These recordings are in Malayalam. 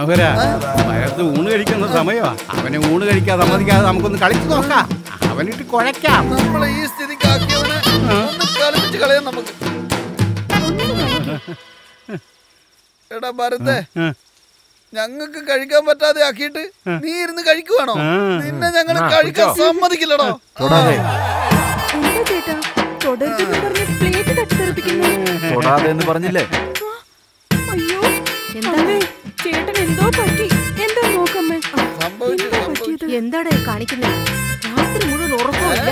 അവരാ ഭരത് ഊണ് കഴിക്കുന്ന സമയമാ. അവനെ ഊണ് കഴിക്കാൻ സമ്മതിക്കാതെ നമുക്കൊന്ന് കളിച്ചു നോക്കാം. അവനിട്ട് കുഴക്കാം നമ്മളെ ഈ സ്ഥിതിക്കാക്കിയവനെ ഒന്ന് കളിപ്പിച്ച് കളയാം നമുക്ക്. എടാ ഭരത്തെ ഞങ്ങൾക്ക് കഴിക്കാൻ പറ്റാതെ ആക്കിയിട്ട് നീ ഇരുന്ന് കഴിക്കുവാണോ? നിന്നെ ഞങ്ങൾ കഴിക്കാൻ സമ്മതിക്കില്ലടോ. തൊടാതെ. എന്ന് പറഞ്ഞില്ലേ? അയ്യോ എന്താ? ചേട്ടൻ എന്തോ പറ്റി? എന്താ നോക്കമ്മേ എന്താ പറ്റിയത്? എന്താടാ കാണിക്കുന്നത് രാത്രി മുഴുവൻ ഉറക്കമില്ല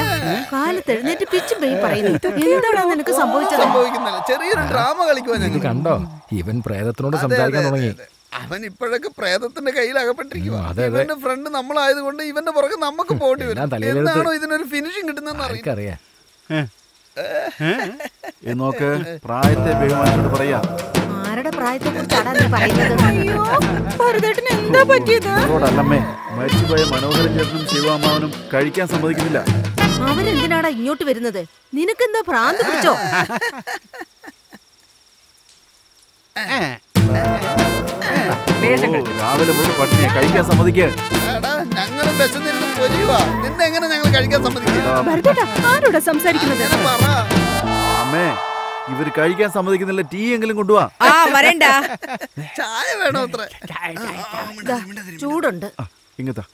കാലത്ത് എഴുന്നേറ്റ് പിച്ചും പെയ്യും പറയുന്നു. എന്താടാ നിനക്ക് സംഭവിച്ചത്? സംഭവിക്കുന്നില്ല. ചെറിയൊരു ഡ്രാമ കളിക്കുവാ കണ്ടോ. ഇവൻ പ്രേതത്തിനോട് സംസാരിക്കാൻ തുടങ്ങി. അവൻ ഇപ്പോഴൊക്കെ പ്രേതത്തിന്റെ കയ്യിൽ അകപ്പെട്ടിരിക്കുക ഉം, അതെ, അതെ. ഇവന്റെ ഫ്രണ്ട് നമ്മളായതുകൊണ്ട് ഇവന്റെ പുറകെ നമുക്ക് പോണ്ടി വരും. തലയിലെടുത്ത് ഇതിനൊരു ഫിനിഷിംഗ് കിട്ടുന്നതെന്ന് ഇത് നോക്ക് പ്രായത്തെ ബഹുമാനോട് പറയാ. പ്രായത്തെ കുറിച്ചാടാ നീ പറയുന്നത്. എന്താ പറ്റിയത്? മരിച്ചുപോയ മനോഹരൻ ചേട്ടനും ശിവമാവനും കഴിക്കാൻ സമ്മതിക്കുന്നില്ല. അവരെന്തിനാടാ ഇങ്ങോട്ട് വരുന്നത്? നിനക്കെന്താ ഭ്രാന്ത് പിടിച്ചോ? രാവിലെ മുതൽ കഴിക്കാൻ സമ്മതിക്കുക ഞങ്ങളും വിശന്നിരുന്ന് പൊരിയുവാ. നിന്നെ എങ്ങനെ ഞങ്ങൾ കഴിക്കാൻ സമ്മതിക്കുക ആരോടാ സംസാരിക്കുന്നത്? അമ്മേ ഇവർ കഴിക്കാൻ സമ്മതിക്കുന്നില്ല. ടീ എങ്കിലും കൊണ്ടുപോവാ ആ വരണ്ട. ചായ വേണോ അത്ര? ചൂടുണ്ട്. ഇങ്ങത്താ.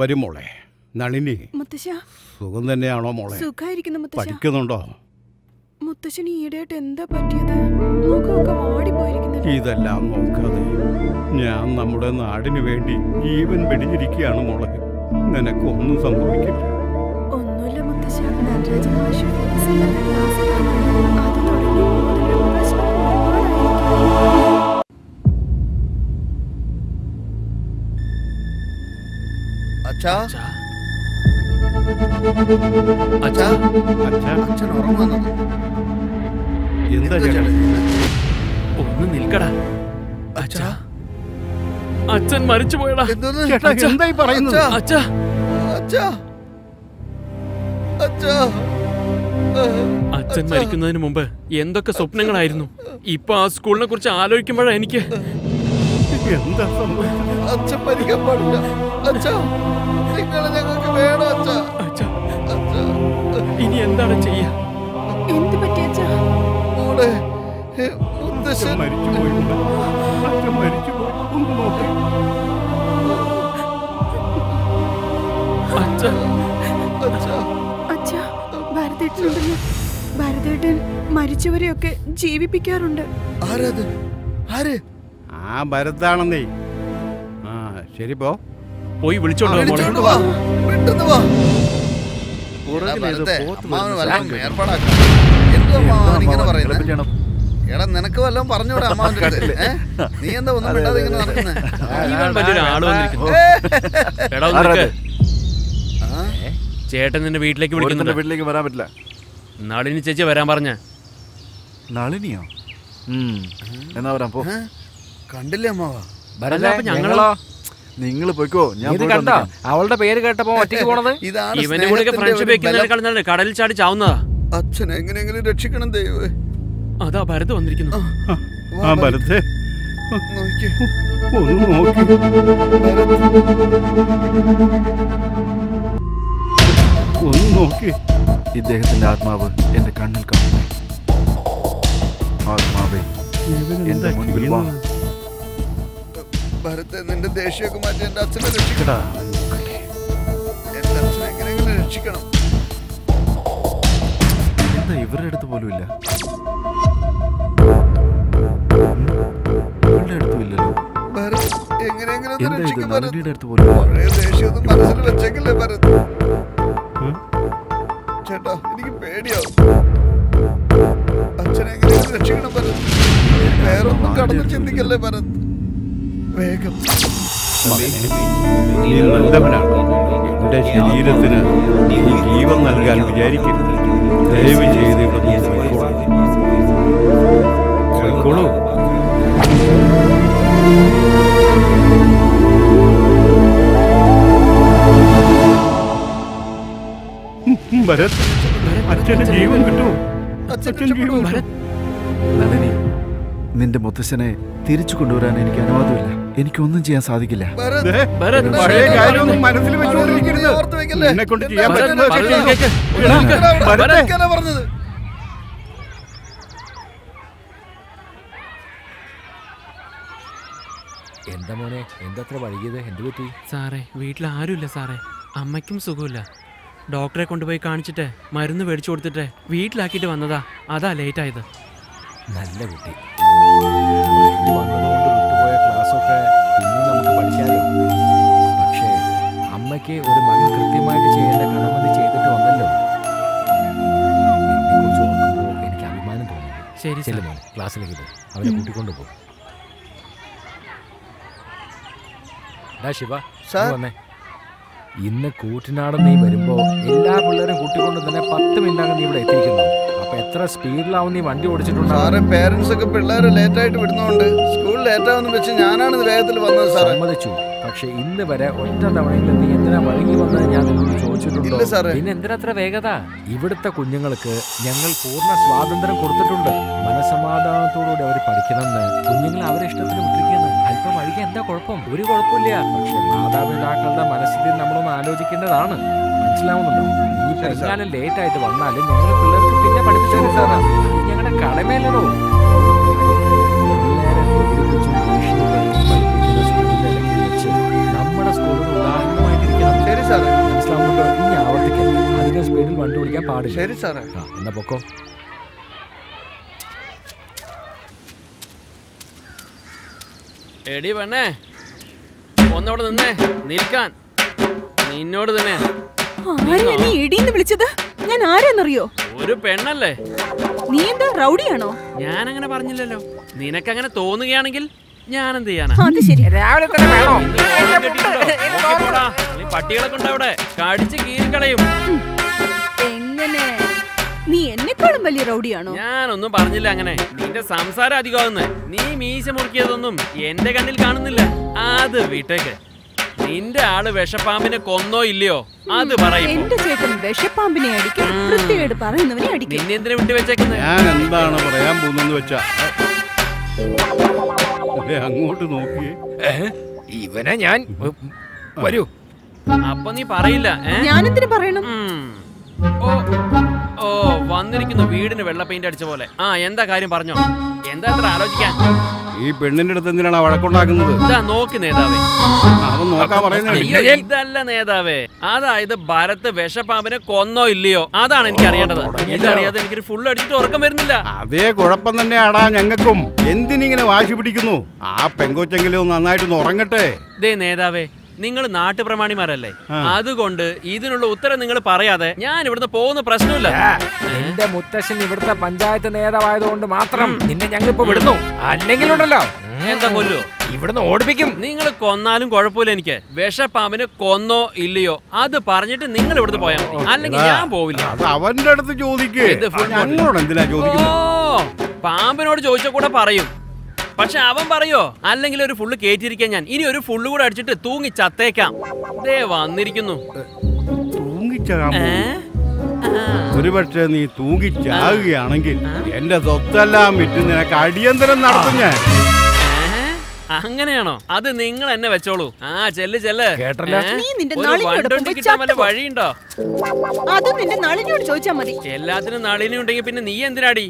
വരും മോളെ. നളിനി മുത്തശ്ശ. സുഖം തന്നെയാണോ മോളെ? സുഖായിരിക്കുന്നു മുത്തശ്ശ. പഠിക്കുന്നുണ്ടോ? മുത്തശ്ശന് ഈടായിട്ട് എന്താ പറ്റിയത്? മുഖമൊക്കെ ഇതെല്ലാം നോക്കാതെ ഞാൻ നമ്മുടെ നാടിനു വേണ്ടി ജീവൻ വെടിഞ്ഞിരിക്കുകയാണ് മോളെ. നിനക്കൊന്നും സംഭവിക്കില്ല. ഒന്നുമില്ല മുത്തശ്ശ. നടരാജൻ മാഷ്. ക്ലാസ് അത് തുടങ്ങി അച്ഛാ. അച്ഛാ. അച്ഛാ. അച്ഛൻ ഉറങ്ങുന്നത് എന്താ ചേട്ടാ? ഒന്ന് നിൽക്കടാ. അച്ഛാ. അച്ഛൻ മരിച്ചു പോയടാ. എന്തായി പറയുന്നത്? അച്ഛാ. അച്ഛാ. അച്ഛാ. അച്ഛാ. അച്ഛൻ മരിക്കുന്നതിന് മുമ്പ് എന്തൊക്കെ സ്വപ്നങ്ങളായിരുന്നു? ഇപ്പൊ ആ സ്കൂളിനെ കുറിച്ച് ആലോചിക്കുമ്പോഴാ എനിക്ക് എന്താ സംഭവിച്ചത്? അച്ഛൻ മരിക്കാൻ പാടില്ല. അച്ഛാ. നിങ്ങളെ ഞങ്ങൾക്ക് വേണം അച്ഛാ. അച്ഛാ. ഇനി എന്താണ് ചെയ്യാ? ഭരതേട്ടൻ മരിച്ചവരെയൊക്കെ ജീവിപ്പിക്കാറുണ്ട്. ആരത്? ആര്? ആ ഭരതാണെന്നേ ആ ശരി പോ. പോയി വിളിച്ചോണ്ടോ വാ. പെട്ടെന്ന് വാ. പുറകിലേത് ഭരതേ, പോത്ത് വരുന്ന. ശബ്ദം കേൾക്കുന്നു. എന്തോ അമ്മാവൻ ഇങ്ങനെ എന്താ പറയുന്നത്? എടാ നിനക്ക് വല്ലതും പറഞ്ഞൂടെ അമ്മാവന്റെ അടുത്ത്? ഏ? നീ എന്താ ഒന്നും മിണ്ടാതെ ഇങ്ങനെ നടക്കുന്നേ? ഇവൻ വലിയൊരു ആൾ വന്നിരിക്കുന്നു. എടാ ഒന്ന് ആരാ നിൽക്ക്. അത്? ചേട്ടൻ നിന്റെ വീട്ടിലേക്ക് ഒരുത്തന്റെ വിളിക്കുന്നുണ്ട്. വീട്ടിലേക്ക് വരാൻ പറ്റില്ല. നളിനി ചേച്ചി വരാൻ പറഞ്ഞ. നളിനിയോ? ഉം. എന്നാ വരാം പോ. കണ്ടില്ലേ അമ്മാവാ? അല്ല, അപ്പൊ ഞങ്ങളോ നിങ്ങൾ പോയിക്കോ ഞാൻ ഇത് പോയിട്ട് കണ്ടോ? വന്നേക്കാം. അവളുടെ പേര് കേട്ടപ്പോ ഒറ്റയ്ക്ക് പോണത്? ഇതാണ് ഇവന്റെ കൂടെ സ്നേഹത്തിന്റെ ഫ്രണ്ട്ഷിപ്പ് ഒരു വെക്കുന്നതിനേക്കാൾ ബലം. നല്ലത് കടലിൽ ചാടി ചാവുന്നതാ. അച്ഛൻ എങ്ങനെയെങ്കിലും രക്ഷിക്കണം ദൈവമേ. അതാ ഭരത് വന്നിരിക്കുന്നു. ആ ഭരത്. ഒന്ന് നോക്കി. ഒന്ന് നോക്കി. ഇദ്ദേഹത്തിന്റെ ആത്മാവ് എന്റെ കണ്ണിൽ കാണുന്നു. ആത്മാവേ എന്റെ മുൻപിൽ വാ. ഭരത്തെ നിന്റെ ദേഷ്യമൊക്കെ മാറ്റി എന്റെ അച്ഛനെ രക്ഷിക്കണം. എന്റെ അച്ഛനെ എങ്ങനെയെങ്കിലും രക്ഷിക്കണം? എന്താ ഇവരുടെ അടുത്ത് പോലും ഇല്ല? ഇല്ലല്ലോ. എന്താ ഇത് നളിനിയുടെ അടുത്ത് പോലും മനസ്സിൽ വെച്ചേക്കല്ലേ ഭരത്. ചേട്ടാ എനിക്ക് പേടിയാവും അച്ഛനെ എങ്ങനെയെങ്കിലും രക്ഷിക്കണം ഭരത്. വേറൊന്നും കടന്നു ചിന്തിക്കല്ലേ ഭരത്. വേഗം. എന്റെ ശരീരത്തിന് നീ ജീവൻ നൽകാൻ വിചാരിക്കരുത്. ദയവ് ചെയ്ത് ഇവിടെ നിന്റെ മുത്തശ്ശനെ തിരിച്ചു കൊണ്ടുവരാൻ എനിക്ക് അനുവാദമില്ല. എനിക്കൊന്നും ചെയ്യാൻ സാധിക്കില്ല. മനസ്സിൽ എന്താ മോനെ? എന്തത്ര വൈകിയത്? എന്ത് പറ്റി? സാറേ വീട്ടിൽ ആരുമില്ല സാറേ. അമ്മയ്ക്കും സുഖമില്ല. ഡോക്ടറെ കൊണ്ടുപോയി കാണിച്ചിട്ട് മരുന്ന് മേടിച്ചു കൊടുത്തിട്ട് വീട്ടിലാക്കിയിട്ട് വന്നതാ. അതാ ലേറ്റ് ആയത്. നല്ല കുട്ടി. വന്നതുകൊണ്ട് വിട്ടുപോയ ക്ലാസ്സൊക്കെ ഇന്നും നമുക്ക് പഠിക്കാലോ. പക്ഷേ അമ്മയ്ക്ക് ഒരു മകൻ കൃത്യമായിട്ട് ചെയ്യേണ്ട കടമതി ചെയ്തിട്ട് വന്നല്ലോ. ശരി ചെല്ലു ക്ലാസ്സിലേക്ക് പോകും അവനെ കൂട്ടിക്കൊണ്ടു പോകും ശിവ സാർ. ഇങ്ങ് വന്നേ. ഇന്ന് കൂട്ടിനാട് നീ വരുമ്പോ എല്ലാ പിള്ളേരും കൂട്ടിക്കൊണ്ട് തന്നെ പത്ത് മിനിറ്റാണ് നീ ഇവിടെ എത്തിയിരിക്കുന്നു. അപ്പൊ എത്ര സ്പീഡിലാവും നീ വണ്ടി ഓടിച്ചിട്ടുണ്ട്? സാറേ പേരൻസ് ഒക്കെ പിള്ളേരെ ലേറ്റ് ആയിട്ട് വിടുന്നോണ്ട് സ്കൂൾ ലേറ്റ് ആവുന്ന വെച്ച് ഞാനാണ് വേഗത്തിൽ വന്നത് സമ്മതിച്ചു. പക്ഷെ ഇന്ന് വരെ ഒറ്റ തവണയിൽ നീ എന്തിനാ വഴങ്ങി വന്നത് ഞാൻ നിന്നോട് ചോദിച്ചിട്ടുണ്ടോ. പിന്നെ എന്തിനാ അത്ര വേഗത? ഇവിടുത്തെ കുഞ്ഞുങ്ങൾക്ക് ഞങ്ങൾ പൂർണ സ്വാതന്ത്ര്യം കൊടുത്തിട്ടുണ്ട്. മനസമാധാനത്തോടുകൂടി അവർ പഠിക്കണമെന്ന് കുഞ്ഞുങ്ങൾ അവരെ ഇഷ്ടത്തിന് വിട്ടിരിക്കുന്നു. വഴിക്ക് എന്താ കുഴപ്പം? ഒരു കുഴപ്പമില്ല. പക്ഷെ മാതാപിതാക്കളുടെ മനസ്സിൽ നമ്മളൊന്ന് ആലോചിക്കേണ്ടതാണ്. മനസ്സിലാവുന്നുണ്ടോ? എങ്ങാനും ലേറ്റ് ആയിട്ട് വന്നാലും ഞങ്ങളുടെ പിള്ളേർക്ക് പിന്നെ പഠിപ്പിച്ചു സാറാ. ഞങ്ങളുടെ കടമയല്ലോ നമ്മുടെ സ്കൂളിന് ഉദാഹരണമായിട്ടിരിക്കണം ശരി സാറേ. മനസ്സിലാവുന്നുണ്ടോ? ഇനി ആവർത്തിക്കരുത് അധികം സ്പീഡിൽ വണ്ടി ഓടിക്കാൻ പാടില്ല. ശരി സാറേ. എന്നാ പൊക്കോ. എടി പെണ്ണേ ഒന്നവിടെ നിന്നേ നിൽക്കാൻ. നിന്നോട് തന്നെ. ആരെയാ നീ ഇടീന്ന് വിളിച്ചത്? ഞാൻ ആരെന്നറിയോ? ഒരു പെണ്ണല്ലേ? നീ എന്താ റൗഡിയാണോ? ഞാൻ അങ്ങനെ പറഞ്ഞില്ലല്ലോ. നിനക്ക് അങ്ങനെ തോന്നുകയാണെങ്കിൽ ഞാൻ എന്ത് ചെയ്യാനാ അത് ശരി. രാവിലെ തന്നെ വേണോ? പട്ടികളൊക്കെ ഉണ്ട് അവിടെ കടിച്ച് കീറിക്കളയും. എങ്ങനെ? നീ എന്നെക്കാളും വലിയ റൗഡിയാണോ? ഞാനൊന്നും പറഞ്ഞില്ല അങ്ങനെ. നിന്റെ സംസാരം അധികമാകുന്നു നീ മീശ മുറുക്കിയതൊന്നും എന്റെ കണ്ണിൽ കാണുന്നില്ല. അത് വിട്ടേക്ക്. നിന്റെ ആൾ വിഷപ്പാമ്പിനെ കൊന്നോ ഇല്ലയോ? അത് പറയും എന്റെ ചേട്ടൻ വിഷപ്പാമ്പിനെ അടിക്കും വൃത്തികേട് പറയുന്നവനെ അടിക്കും. നിന്നെ എന്തിനാ വിട്ടു വെച്ചേക്കുന്നത് ഞാൻ എന്താണ് പറയാൻ പോകുന്നെന്ന് വെച്ചാ അങ്ങോട്ട് നോക്കിയേ ഇവനെ ഞാൻ വരൂ. അപ്പൊ നീ പറയില്ല ഞാനെന്തിനു പറയണം? ഓ. ഓ വന്നിരിക്കുന്നു വീടിന് വെള്ള പെയിന്റ് അടിച്ച പോലെ. ആ എന്താ കാര്യം പറഞ്ഞോ? എന്താ അത്ര ആലോചിക്കാൻ? ഈ പെണ്ണിന്റെ അടുത്ത് എന്തിനാണ് വഴക്കുണ്ടാക്കുന്നത്? ഇതാ നോക്ക് നേതാവേ. അവൻ നോക്കാൻ പറയുന്നത് ഇതല്ല നേതാവേ. അതായത് ഭരത് വിഷപ്പാമ്പിനെ കൊന്നോ ഇല്ലയോ? അതാണ് എനിക്ക് അറിയേണ്ടത്. ഇതറിയാതെ എനിക്കൊരു ഫുൾ അടിച്ചിട്ട് ഉറക്കം വരുന്നില്ല. അതേ കുഴപ്പം തന്നെയാടാ ഞങ്ങൾക്കും. എന്തിനിങ്ങനെ വാശി പിടിക്കുന്നു? ആ പെങ്കോച്ചെങ്കിലും നന്നായിട്ട് നന്നായിട്ടൊന്ന് ഉറങ്ങട്ടെ. ദേ നേതാവേ നിങ്ങൾ നാട്ടുപ്രമാണിമാരല്ലേ? അതുകൊണ്ട് ഇതിനുള്ള ഉത്തരം നിങ്ങൾ പറയാതെ ഞാൻ ഇവിടുന്ന് പോകുന്ന പ്രശ്നമില്ല. എന്റെ മുത്തശ്ശൻ ഇവിടുത്തെ പഞ്ചായത്ത് നേതാവായതുകൊണ്ട് മാത്രം നിന്നെ ഞങ്ങൾ ഇപ്പൊ വിടുന്നു. അല്ലെങ്കിലുണ്ടല്ലോ. എന്താ കൊല്ലോ? ഇവിടുന്ന് ഓടിപ്പിക്കും. നിങ്ങൾ കൊന്നാലും കുഴപ്പമില്ല എനിക്ക്. വിഷപ്പാമ്പിനെ കൊന്നോ ഇല്ലയോ അത് പറഞ്ഞിട്ട് നിങ്ങൾ ഇവിടുന്ന് പോയാൽ അല്ലെങ്കിൽ ഞാൻ പോവില്ല. അത് അവന്റെ അടുത്ത് ചോദിക്കേ. പാമ്പിനോട് ചോദിച്ച കൂടെ പറയും. പക്ഷെ അവൻ പറയോ അല്ലെങ്കിൽ ഒരു ഫുള്ള് കേറ്റിരിക്കാൻ ഞാൻ. ഇനി ഒരു ഫുള്ള് കൂടെ അടിച്ചിട്ട് തൂങ്ങി ചത്തേക്കാം. ദേ വന്നിരിക്കുന്നു. ഒരുപക്ഷെ നീ തൂങ്ങിച്ചാകുകയാണെങ്കിൽ എന്റെ സ്വത്തെല്ലാം വിറ്റ് നിനക്ക് അടിയന്തരം നടത്തും ഞാൻ. അങ്ങനെയാണോ? അത് നിങ്ങൾ എന്നെ വെച്ചോളൂ. ആ ചെല്ല് ചെല്ല്. വഴിയുണ്ടോ? അത് നിന്റെ നളിനിയോട് ചോദിച്ചാ മതി. എല്ലാത്തിനും നളിനി ഉണ്ടെങ്കിൽ പിന്നെ നീ എന്തിനാടി?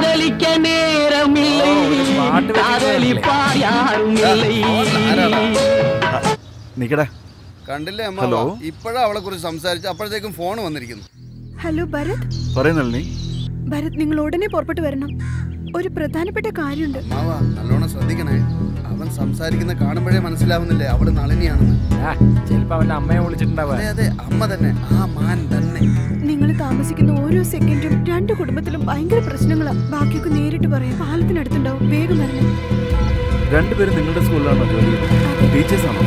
காதலிக்க நேரமில்லை പാട്ട് காதலிப்பார் யாரும் இல்லை നിക്കടാ കണ്ടില്ലേ അമ്മ ഹലോ? ഇപ്പോഴാ അവളെ കുറിച്ച് സംസാരിച്ച് അപ്പോഴത്തേക്കും ഫോൺ വന്നിരിക്കുന്നു ഹലോ ഭരത് പറയുന്നല്ലേ ഭരത് നിങ്ങൾ ഉടനെ പുറപ്പെട്ടു വരണം ഒരു പ്രധാനപ്പെട്ട കാര്യമുണ്ട്. നല്ലോണം ശ്രദ്ധിക്കണേ. അവൻ സംസാരിക്കുന്ന കാണുമ്പോഴേ മനസ്സിലാവുന്നില്ലേ അവൾ നളിനിയാണെന്ന്. ചിലപ്പോ അവന്റെ അമ്മയെ വിളിച്ചിട്ടുണ്ടാവുക. അതെ അതെ അമ്മ തന്നെ ആ മാൻ തന്നെ. നിങ്ങൾ താമസിക്കുന്ന ഓരോ സെക്കൻഡും രണ്ട് കുടുംബത്തിലും ഭയങ്കര പ്രശ്നങ്ങളാ. ബാക്കിയൊക്കെ നേരിട്ട് പറയാം. പാലത്തിനടുത്തുണ്ടാവും. വേഗം വരണം. രണ്ടുപേരും നിങ്ങളുടെ സ്കൂളിലാണോ ജോലി ടീച്ചേഴ്സാണോ